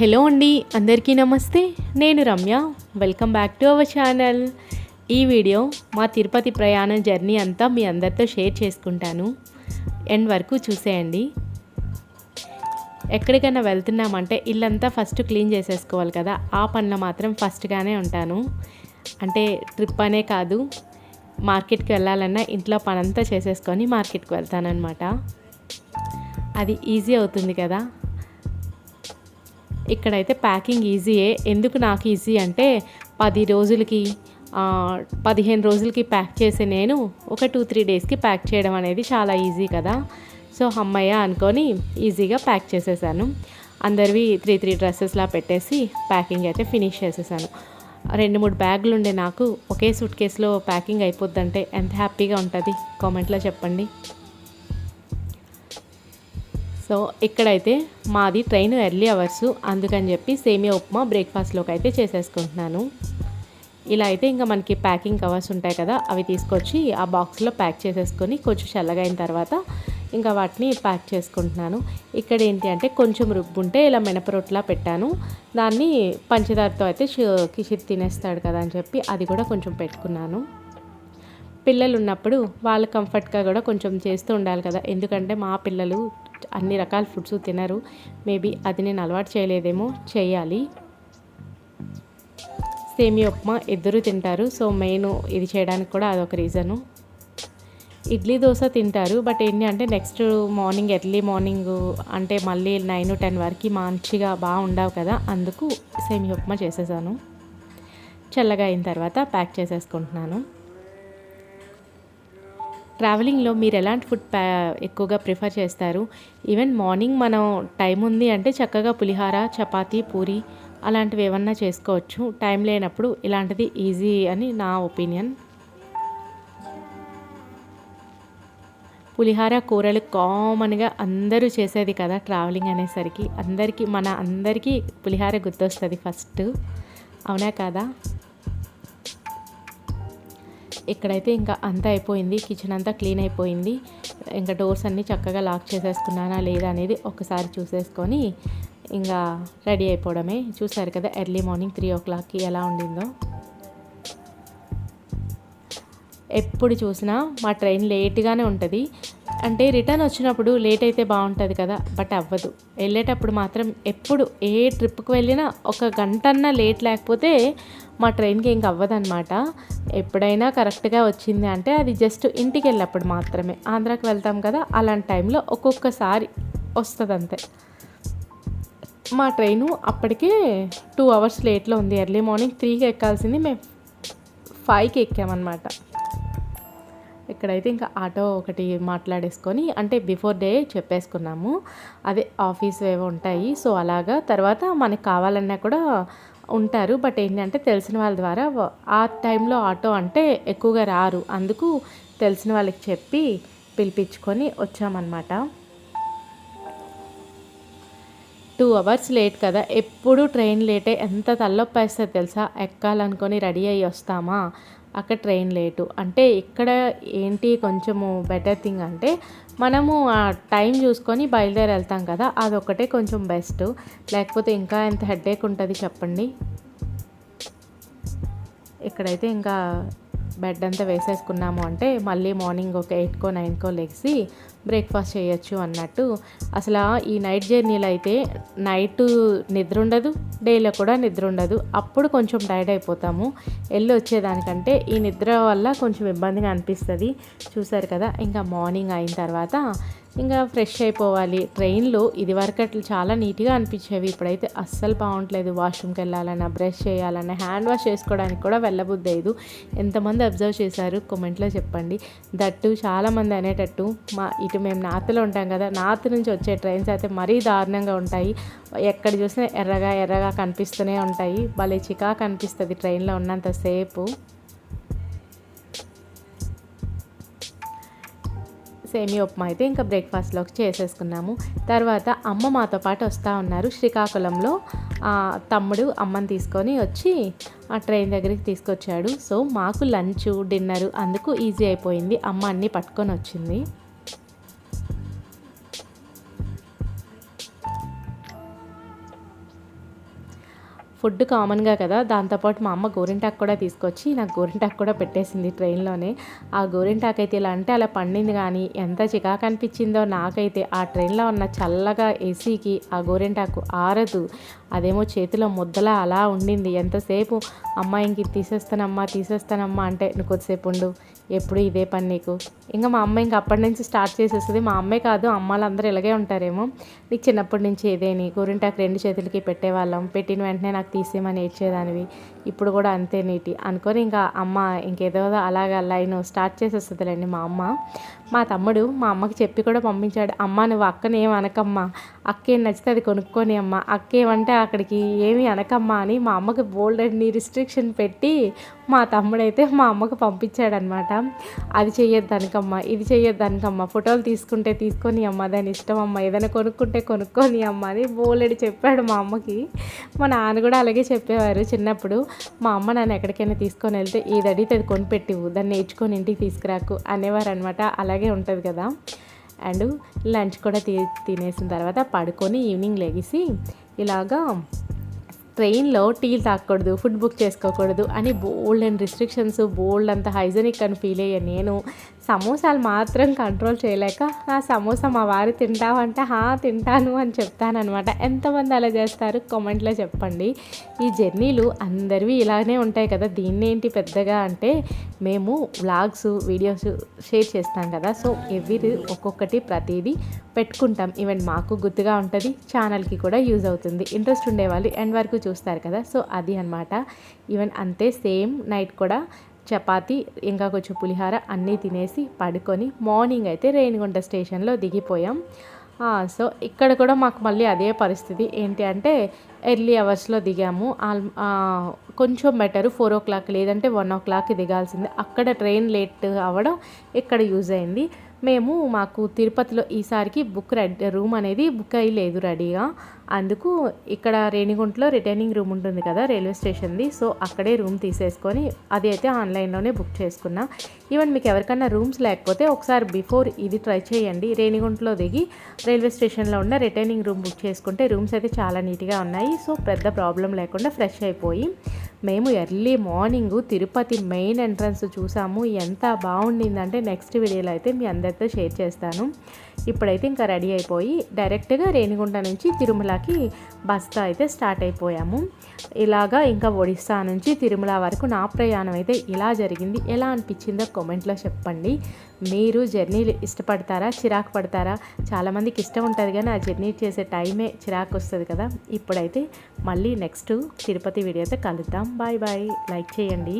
Hello అండి అందరికీ నమస్తే. నేను Ramya. Welcome back to our channel ఈ వీడియో మా తిరుపతి ప్రయాణ జర్నీ అంతా మీ అందరితో షేర్ చేసుకుంటాను. ఎండ్ వరకు చూసేయండి. ఎక్కడికైనా వెళ్తున్నామంటే ఇల్లంతా ఫస్ట్ క్లీన్ చేసేసుకోవాలి కదా. ఆ పనిలో మాత్రం ఫస్ట్గానే ఉంటాను. అంటే ట్రిప్ అనే కాదు. మార్కెట్కి వెళ్ళాలన్నా ఇంట్లో పనంతా చేసేసుకొని మార్కెట్కి వెళ్తానన్నమాట. అది ఈజీ అవుతుంది కదా. ఇక్కడైతే ప్యాకింగ్ ఈజీయే. ఎందుకు నాకు ఈజీ అంటే పది రోజులకి పదిహేను రోజులకి ప్యాక్ చేసే నేను ఒక టూ త్రీ డేస్కి ప్యాక్ చేయడం అనేది చాలా ఈజీ కదా. సో అమ్మయ్య అనుకొని ఈజీగా ప్యాక్ చేసేసాను. అందరివి త్రీ త్రీ డ్రెస్సెస్లా పెట్టేసి ప్యాకింగ్ అయితే ఫినిష్ చేసేసాను. రెండు మూడు బ్యాగులు ఉండే నాకు ఒకే సూట్ కేసులో ప్యాకింగ్ అయిపోద్దంటే ఎంత హ్యాపీగా ఉంటుంది? కామెంట్లో చెప్పండి. సో ఇక్కడైతే మాది ట్రైన్ ఎర్లీ అవర్స్ అందుకని చెప్పి సేమియా ఉప్మా బ్రేక్ఫాస్ట్లోకి అయితే చేసేసుకుంటున్నాను. ఇలా అయితే ఇంకా మనకి ప్యాకింగ్ కవర్స్ ఉంటాయి కదా అవి తీసుకొచ్చి ఆ బాక్స్లో ప్యాక్ చేసేసుకొని కొంచెం చల్లగా అయిన తర్వాత ఇంకా వాటిని ప్యాక్ చేసుకుంటున్నాను. ఇక్కడ ఏంటి అంటే కొంచెం రుబ్బు ఉంటే ఇలా మినపరొట్లా పెట్టాను. దాన్ని పంచదారతో అయితే షు- కిషిత్ తినేస్తాడు కదా అని చెప్పి అది కూడా కొంచెం పెట్టుకున్నాను. పిల్లలు ఉన్నప్పుడు వాళ్ళు కంఫర్ట్గా కూడా కొంచెం చేస్తూ ఉండాలి కదా ఎందుకంటే మా పిల్లలు అన్ని రకాల ఫుడ్స్ తినరు. మేబీ అది నేను అలవాటు చేయలేదేమో. చేయాలి. సేమియా ఉప్మా ఇద్దరు తింటారు. సో మెయిన్ ఇది చేయడానికి కూడా అదొక రీజను. ఇడ్లీ దోశ తింటారు. బట్ ఏంటి అంటే నెక్స్ట్ మార్నింగ్ ఎర్లీ మార్నింగ్ అంటే మళ్ళీ నైన్ టెన్ వరకు మంచిగా బాగా ఉండవు కదా. అందుకు సేమియా ఉప్మా చేసేసాను. చల్లగా అయిన తర్వాత ప్యాక్ చేసేసుకుంటున్నాను. ట్రావెలింగ్లో మీరు ఎలాంటి ఫుడ్ ప్యా ఎక్కువగా ప్రిఫర్ చేస్తారు? ఈవెన్ మార్నింగ్ మనం టైం ఉంది అంటే చక్కగా పులిహార చపాతీ పూరి అలాంటివి ఏమన్నా చేసుకోవచ్చు. టైం లేనప్పుడు ఇలాంటిది ఈజీ అని నా ఒపీనియన్. పులిహార కూరలు కామన్గా అందరూ చేసేది కదా ట్రావెలింగ్ అనేసరికి. అందరికీ మన అందరికీ పులిహార గుర్తొస్తుంది ఫస్ట్. అవునా కదా? ఇక్కడైతే ఇంకా అంతా అయిపోయింది కిచెన్ అంతా క్లీన్ అయిపోయింది. ఇంకా డోర్స్ అన్నీ చక్కగా లాక్ చేసేసుకున్నానా లేదా అనేది ఒకసారి చూసేసుకొని ఇంకా రెడీ అయిపోవడమే. చూసారు కదా ఎర్లీ మార్నింగ్ త్రీ ఓ క్లాక్కి ఎలా ఉండిందో. ఎప్పుడు చూసినా మా ట్రైన్ లేట్గానే ఉంటుంది. అంటే రిటర్న్ వచ్చినప్పుడు లేట్ అయితే బాగుంటుంది కదా బట్ అవ్వదు. వెళ్ళేటప్పుడు మాత్రం ఎప్పుడు ఏ ట్రిప్కి వెళ్ళినా ఒక గంటన్నా లేట్ లేకపోతే మా ట్రైన్కి ఇంక అవ్వదన్నమాట. ఎప్పుడైనా కరెక్ట్గా వచ్చింది అంటే అది జస్ట్ ఇంటికి వెళ్ళినప్పుడు మాత్రమే. ఆంధ్రాకి వెళ్తాం కదా అలాంటి టైంలో ఒక్కొక్కసారి వస్తుంది అంతే మా ట్రైను అప్పటికే టూ అవర్స్ లేట్లో ఉంది. ఎర్లీ మార్నింగ్ త్రీకి ఎక్కాల్సింది మేము ఫైవ్కి ఎక్కామన్నమాట. ఇక్కడైతే ఇంకా ఆటో ఒకటి మాట్లాడేసుకొని అంటే బిఫోర్ డే చెప్పేసుకున్నాము. అదే ఆఫీస్ ఏవో ఉంటాయి. సో అలాగా తర్వాత మనకి కావాలన్నా కూడా ఉంటారు. బట్ ఏంటంటే తెలిసిన వాళ్ళ ద్వారా ఆ టైంలో ఆటో అంటే ఎక్కువగా రారు. అందుకు తెలిసిన వాళ్ళకి చెప్పి పిలిపించుకొని వచ్చామన్నమాట. టూ అవర్స్ లేట్ కదా. ఎప్పుడు ట్రైన్ లేటే ఎంత తలనొప్పి తెలుసా? ఎక్కాలనుకొని రెడీ అయ్యి వస్తామా? అక్కడ ట్రైన్ లేటు అంటే ఇక్కడ ఏంటి కొంచెము బెటర్ థింగ్ అంటే మనము ఆ టైం చూసుకొని బయలుదేరి వెళ్తాం కదా అదొకటే కొంచెం బెస్ట్ లేకపోతే ఇంకా ఎంత హెడేక్ ఉంటుంది చెప్పండి? ఇక్కడైతే ఇంకా బెడ్ అంతా వేసేసుకున్నాము అంటే మళ్ళీ మార్నింగ్ ఒక ఎయిట్కో నైన్కో లెగిసి బ్రేక్ఫాస్ట్ చేయొచ్చు అన్నట్టు. అసలు ఈ నైట్ జర్నీలో అయితే నైట్ నిద్ర ఉండదు డేలో కూడా నిద్ర ఉండదు. అప్పుడు కొంచెం టైర్డ్ అయిపోతాము. వెళ్ళి వచ్చేదానికంటే ఈ నిద్ర వల్ల కొంచెం ఇబ్బందిగా అనిపిస్తుంది. చూసారు కదా ఇంకా మార్నింగ్ అయిన తర్వాత ఇంకా ఫ్రెష్ అయిపోవాలి. ట్రైన్లో ఇది వరకు అట్లా చాలా నీట్గా అనిపించేవి. ఇప్పుడైతే అస్సలు బాగుంటలేదు. వాష్రూమ్కి వెళ్ళాలన్నా బ్రష్ చేయాలన్నా హ్యాండ్ వాష్ చేసుకోవడానికి కూడా వెళ్ళబుద్దలేదు ఎంతమంది అబ్జర్వ్ చేశారు? కామెంట్లో చెప్పండి. దట్టు చాలామంది అనేటట్టు మా ఇటు మేము నార్త్లో ఉంటాం కదా నార్త్ నుంచి వచ్చే ట్రైన్స్ అయితే మరీ దారుణంగా ఉంటాయి. ఎక్కడ చూసినా ఎర్రగా ఎర్రగా కనిపిస్తూనే ఉంటాయి. భలే చికాకు అనిపిస్తుంది ట్రైన్లో ఉన్నంతసేపు సేమియా ఉప్మా అయితే ఇంకా బ్రేక్ఫాస్ట్లోకి చేసేసుకున్నాము. తర్వాత అమ్మ మాతో పాటు వస్తూ ఉన్నారు. శ్రీకాకుళంలో ఆ, తమ్ముడు అమ్మని తీసుకొని వచ్చి ఆ ట్రైన్ దగ్గరికి తీసుకొచ్చాడు. సో మాకు లంచ్ డిన్నర్ అందుకు ఈజీ అయిపోయింది. అమ్మ అన్నీ పట్టుకొని వచ్చింది. ఫుడ్ కామన్గా కదా. దాంతోపాటు మా అమ్మ గోరింటాకు కూడా తీసుకొచ్చి నాకు గోరింటాకు కూడా పెట్టేసింది ట్రైన్లోనే. ఆ గోరింటాకు అయితే ఇలా అంటే అలా పండింది కానీ ఎంత చికాకు అనిపించిందో నాకైతే. ఆ ట్రైన్లో ఉన్న చల్లగా ఏసీకి ఆ గోరింటాకు ఆరదు. అదేమో చేతిలో ముద్దలా అలా ఉండింది. ఎంతసేపు? అమ్మ ఇంక తీసేస్తానమ్మా తీసేస్తానమ్మా అంటే నువ్వు కొద్దిసేపు ఉండు. ఎప్పుడు ఇదే పని నీకు? ఇంకా మా అమ్మ ఇంక అప్పటి నుంచి స్టార్ట్ చేసేస్తుంది. మా అమ్మే కాదు అమ్మాలందరూ ఇలాగే ఉంటారేమో. నీకు చిన్నప్పటి నుంచి ఏదేని? గోరింటాకు రెండు చేతులకి పెట్టేవాళ్ళం. పెట్టిన వెంటనే నాకు తీసేయమని ఏడ్చేదానివి. ఇప్పుడు కూడా అంతే నీటి. అనుకొని ఇంకా అమ్మ ఇంకేదో అలాగా లైన్ స్టార్ట్ చేసేస్తుందిలేండి మా అమ్మ. మా తమ్ముడు మా అమ్మకి చెప్పి కూడా పంపించాడు. అమ్మ నువ్వు అక్కనేం అనకమ్మా. అక్కే నచ్చితే అది కొనుక్కొని అమ్మ. అక్కేమంటే అక్కడికి ఏమి అనకమ్మా అని మా అమ్మకి బోల్డ్ అని రిస్ట్రిక్షన్ పెట్టి మా తమ్ముడైతే మా అమ్మకు పంపించాడనమాట అది చెయ్యొద్దానికమ్మా ఇది చెయ్యొద్దానికమ్మా ఫోటోలు తీసుకుంటే తీసుకొని అమ్మ దాని ఇష్టం అమ్మ ఏదైనా కొనుక్కుంటే కొనుక్కొని అమ్మ అని బోల్డ్ చెప్పాడు మా అమ్మకి. మా నాన్న కూడా అలాగే చెప్పేవారు చిన్నప్పుడు మా అమ్మ నన్ను ఎక్కడికైనా తీసుకొని వెళ్తే ఏది అడిగితే అది కొనిపెట్టివు దాన్ని నేర్చుకొని ఇంటికి తీసుకురాకు అనేవారు అనమాట అలాగే ఉంటుంది కదా. అండ్ లంచ్ కూడా తి తినేసిన తర్వాత పడుకొని ఈవినింగ్ లెగిసి ఇలాగా ట్రైన్లో టీ తాగకూడదు ఫుడ్ బుక్ చేసుకోకూడదు అని బోల్డ్ అండ్ రిస్ట్రిక్షన్స్ బోల్డ్ అంత హైజెనిక్ అని ఫీల్ అయ్యాను నేను. సమోసాలు మాత్రం కంట్రోల్ చేయలేక ఆ సమోసా మా వారు తింటావంటే హా తింటాను అని చెప్తానమాట ఎంతమంది అలా చేస్తారు? కామెంట్లో చెప్పండి. ఈ జర్నీలు అందరివి ఇలానే ఉంటాయి కదా. దీన్ని ఏంటి పెద్దగా అంటే మేము వ్లాగ్స్ వీడియోస్ షేర్ చేస్తాం కదా. సో ఎవ్రీ ఒక్కొక్కటి ప్రతిదీ పెట్టుకుంటాం. ఈవెన్ మాకు గుర్తుగా ఉంటుంది ఛానల్కి కూడా యూజ్ అవుతుంది. ఇంట్రెస్ట్ ఉండేవాళ్ళు ఎండ్ వరకు చూస్తారు కదా. సో అది అనమాట ఈవెన్ అంతే సేమ్ నైట్ కూడా చపాతి ఇంకా కొంచెం పులిహార అన్నీ తినేసి పడుకొని మార్నింగ్ అయితే రేణిగుంట స్టేషన్లో దిగిపోయాం. సో ఇక్కడ కూడా మాకు మళ్ళీ అదే పరిస్థితి. ఏంటి అంటే ఎర్లీ అవర్స్లో దిగాము. కొంచెం బెటర్ ఫోర్ ఓ క్లాక్ లేదంటే వన్ ఓ క్లాక్ దిగాల్సిందే. అక్కడ ట్రైన్ లేట్ అవ్వడం ఇక్కడ యూజ్ అయింది. మేము మాకు తిరుపతిలో ఈసారికి బుక్ రెడీ రూమ్ అనేది బుక్ అయ్యి లేదు రెడీగా. అందుకు ఇక్కడ రేణిగుంటలో రిటైనింగ్ రూమ్ ఉంటుంది కదా రైల్వే స్టేషన్ది. సో అక్కడే రూమ్ తీసేసుకొని అది అయితే ఆన్లైన్లోనే బుక్ చేసుకున్నా. ఈవెన్ మీకు ఎవరికైనా రూమ్స్ లేకపోతే ఒకసారి బిఫోర్ ఇది ట్రై చేయండి. రేణిగుంటలో దిగి రైల్వే స్టేషన్లో ఉన్న రిటైనింగ్ రూమ్ బుక్ చేసుకుంటే రూమ్స్ అయితే చాలా నీట్గా ఉన్నాయి. సో పెద్ద ప్రాబ్లం లేకుండా ఫ్రెష్ అయిపోయి మేము early morning Tirupati main entrance చూసాము. ఎంత బాగుండిందంటే నెక్స్ట్ వీడియోలో అయితే మీ అందరితో షేర్ చేస్తాను. ఇప్పుడైతే ఇంకా రెడీ అయిపోయి డైరెక్ట్గా రేణిగుంట నుంచి తిరుమలకి బస్తా అయితే స్టార్ట్ అయిపోయాము. ఇలాగా ఇంకా ఒడిస్సా నుంచి తిరుమల వరకు నా ప్రయాణం అయితే ఇలా జరిగింది. ఎలా అనిపించిందో కామెంట్లో చెప్పండి. మీరు జర్నీలు ఇష్టపడతారా? చిరాకు పడతారా? చాలామందికి ఇష్టం ఉంటుంది కానీ ఆ జర్నీ చేసే టైమే చిరాకు వస్తుంది కదా. ఇప్పుడైతే మళ్ళీ నెక్స్ట్ తిరుపతి వీడియో అయితే కలుద్దాం. Bye bye. లైక్ చేయండి.